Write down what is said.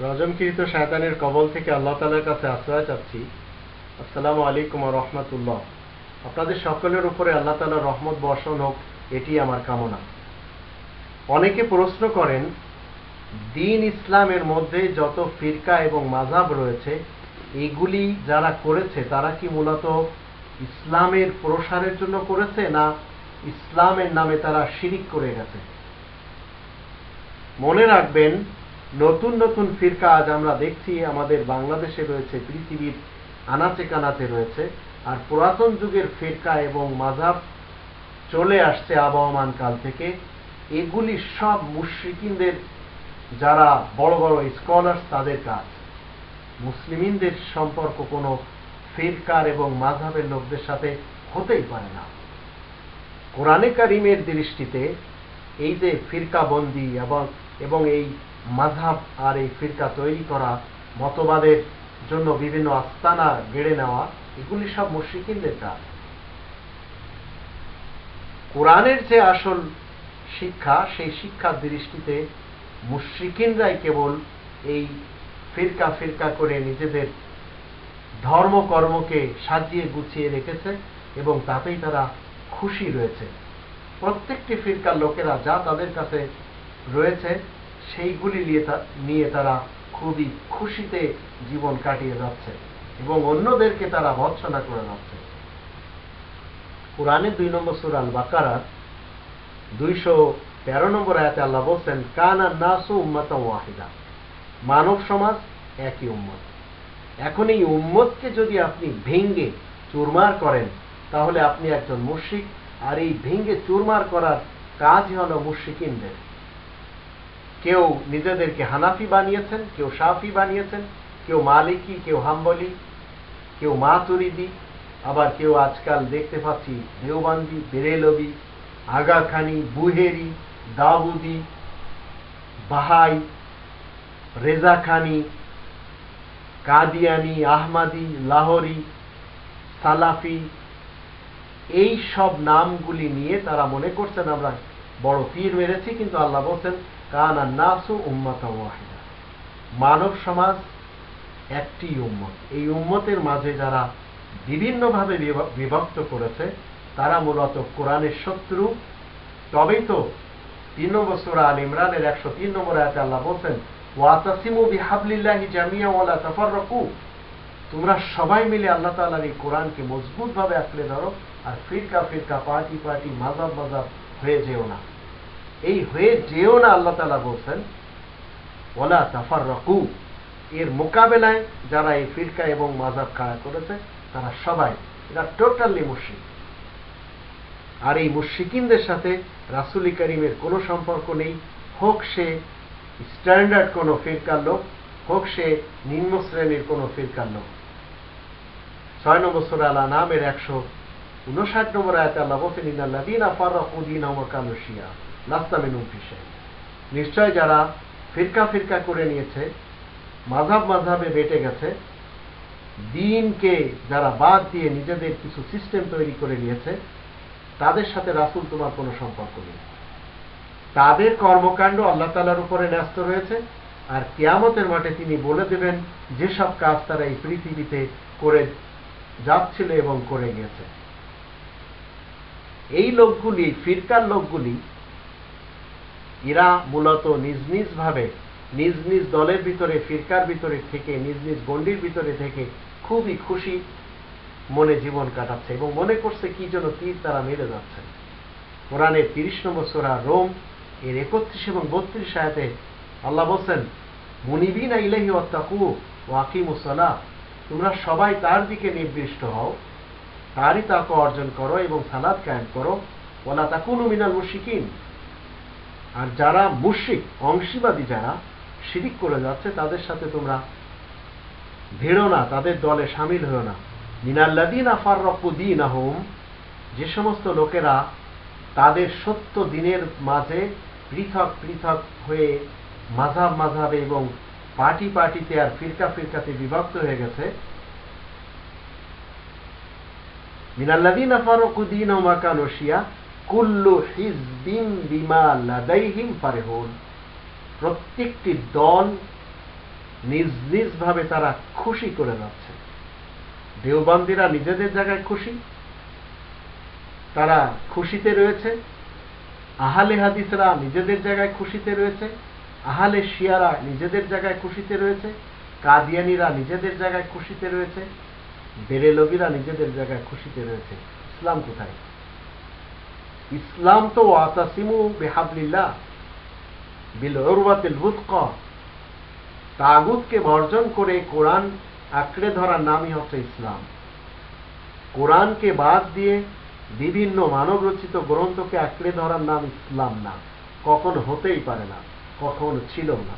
রজমকৃত শায়তানের কবল থেকে আল্লাহ তালার কাছে আশ্রয় চাচ্ছি। আসসালামু আলাইকুম রহমতুল্লাহ। আপনাদের সকলের উপরে আল্লাহ তালার রহমত বর্ষণ হোক, এটি আমার কামনা। অনেকে প্রশ্ন করেন, দিন ইসলামের মধ্যে যত ফিরকা এবং মাঝাব রয়েছে, এগুলি যারা করেছে, তারা কি মূলত ইসলামের প্রসারের জন্য করেছে না ইসলামের নামে তারা শিরিক করে গেছে? মনে রাখবেন নতুন নতুন ফিরকা আজ আমরা দেখছি, আমাদের বাংলাদেশে রয়েছে, পৃথিবীর আনাচে কানাচে রয়েছে, আর পুরাতন যুগের ফিরকা এবং মাঝাব চলে আসছে আবহমান কাল থেকে। এগুলি সব মুশ্রিকিনদের, যারা বড় বড় স্কলার্স তাদের কাজ। মুসলিমিনদের সম্পর্ক কোনো ফিরকার এবং মাঝাবের লোকদের সাথে হতেই পারে না। কোরআনে কারিমের দৃষ্টিতে এই যে ফিরকাবন্দি এবং এবং এই মাঝাব আর এই ফিরকা তৈরি করা, মতবাদের জন্য বিভিন্ন আস্তানা গেড়ে নেওয়া, এগুলি সব মুশ্রিকিনদের কাজ। কোরআনের যে আসল শিক্ষা, সেই শিক্ষার দৃষ্টিতে মুশ্রিকিনরাই কেবল এই ফিরকা ফিরকা করে নিজেদের ধর্মকর্মকে সাজিয়ে গুছিয়ে রেখেছে এবং তাতেই তারা খুশি রয়েছে। প্রত্যেকটি ফিরকার লোকেরা যা তাদের কাছে রয়েছে সেইগুলি নিয়ে তারা খুবই খুশিতে জীবন কাটিয়ে যাচ্ছে এবং অন্যদেরকে তারা ভৎসনা করে যাচ্ছে। কোরআনে দুই নম্বর সুরাল বাকারার দুইশো তেরো নম্বর আয়াতে আল্লাহ বলছেন, কানা নাসু উম্মাতা ওয়াহিদা। মানব সমাজ একই উম্মত। এখন এই উম্মতকে যদি আপনি ভেঙ্গে চুরমার করেন, তাহলে আপনি একজন মুশিক আর এই ভেঙ্গে চুরমার করার কাজই হলো মুশিকিনদের কেউ নিজেদেরকে হানাফি বানিয়েছেন, কেউ সাফি বানিয়েছেন, কেউ মালিকি, কেউ হাম্বলি, কেউ মাতুরিদি, আবার কেউ আজকাল দেখতে পাচ্ছি দেওবান্দি, বেরেলবি, আগাখানি, বুহেরি, দাউদি, বাহাই, রেজাখানি, কাদিয়ানি, আহমাদি, লাহোরি, সালাফি, এই সব নামগুলি নিয়ে তারা মনে করছেন, আমরা বড় পীর মেরেছি, কিন্তু আল্লাহ বলছেন কানা নাসু মানব সমাজ একটি উম্মত। এই উম্মতের মাঝে যারা বিভিন্নভাবে বিভক্ত করেছে, তারা মূলত কোরআনের শত্রু। তবেই তো তিন নম্বর সুরা আল ইমরানের একশো তিন নম্বর আয়াতে আল্লাহ বলছেন ওয়াতাসিমু বিহাবলিল্লাহি জামিয়া ওয়ালা তাফাররাকু। তোমরা সবাই মিলে আল্লাহ তাআলার এই কোরআনকে মজবুতভাবে আঁকড়ে ধরো আর ফিরকা ফিরকা পার্টি পার্টি মাজাব মাজাব হয়ে যেও না। এই হয়ে যেও না আল্লাহ তাআলা বলছেন ওলা তাফাররাকু। এর মোকাবেলায় যারা এই ফিরকা এবং মাজাব খাড়া করেছে, তারা সবাই, এরা টোটালি মুশরিক। আর এই মুশিকিনদের সাথে রাসুলি করিমের কোনো সম্পর্ক নেই। হোক সে স্ট্যান্ডার্ড কোনো ফিরকার লোক, হোক সে নিম্ন শ্রেণির কোনো ফিরকার লোক। ছয় নম্বর সুরা আলা নামের একশো উনষাট নম্বর আয়াতে আল্লাহ বলছেন ইনাল্লাদিন আফারুদ্দিন আমাকানুশিয়া নাস্তামিনুম ফিসে নিশ্চয় যারা ফিরকা ফিরকা করে নিয়েছে, মাঝাব মাঝাবে বেটে গেছে, দিনকে যারা বাদ দিয়ে নিজেদের কিছু সিস্টেম তৈরি করে নিয়েছে, তাদের সাথে রাসুল তোমার কোনো সম্পর্ক নেই। তাদের কর্মকাণ্ড আল্লাহ তালার উপরে ন্যস্ত রয়েছে, আর কেয়ামতের মাঠে তিনি বলে দেবেন, যেসব কাজ তারা এই পৃথিবীতে করে যাচ্ছিল এবং করে গেছে। এই লোকগুলি, ফিরকার লোকগুলি এরা মূলত নিজ নিজ ভাবে, নিজ নিজ দলের ভিতরে, ফিরকার ভিতরে থেকে, নিজ নিজ গণ্ডির ভিতরে থেকে খুবই খুশি মনে জীবন কাটাচ্ছে এবং মনে করছে কি জন্য তীর তারা মেরে যাচ্ছে। কোরআনের তিরিশ নম্বর সোরা রোম, এর একত্রিশ এবং বত্রিশ আয়াতে আল্লাহ বলছেন, মুনিবিনা ইলাহি ওয়াত্তাকু ও আকিমুসলা তোমরা সবাই তার দিকে নির্দিষ্ট হও, তারই তাকে অর্জন করো এবং সালাদ কায়েম করো। ওলা তাকুনু মিনাল মুশিকিন আর যারা মুশিক অংশীবাদী যারা, শিরিক করে যাচ্ছে, তাদের সাথে তোমরা ভিড়ো না, তাদের দলে সামিল হও না। মিনাল্লাদিন আফার দিন আহম যে সমস্ত লোকেরা তাদের সত্য দিনের মাঝে পৃথক পৃথক হয়ে মাঝাব মাঝাবে এবং পার্টি পার্টিতে আর ফিরকা ফিরকাতে বিভক্ত হয়ে গেছে মিনাল্লাদিন আফারকুদ্দিন মাকানসিয়া কুল্লু হিজবিন বিমা লাদাইহিম ফারেহুন। প্রত্যেকটি দল নিজ নিজ ভাবে তারা খুশি করে যাচ্ছে। দেওবান্দিরা নিজেদের জায়গায় খুশি। তারা খুশিতে রয়েছে। আহালে হাদিসরা নিজেদের জায়গায় খুশিতে রয়েছে। আহালে শিয়ারা নিজেদের জায়গায় খুশিতে রয়েছে। কাদিয়ানিরা নিজেদের জায়গায় খুশিতে রয়েছে। বেরেলবিরা নিজেদের জায়গায় খুশিতে রয়েছে। ইসলাম কোথায়? ইসলাম তো ওয়াতাসিমু বেহাবলিল্লাহ বিল উরওয়াতিল বুতকা তাগুতকে বর্জন করে কোরআন আঁকড়ে ধরার নামই হচ্ছে ইসলাম। কোরআনকে বাদ দিয়ে বিভিন্ন মানব রচিত গ্রন্থকে আঁকড়ে ধরার নাম ইসলাম না। কখনো হতেই পারে না, কখনো ছিল না।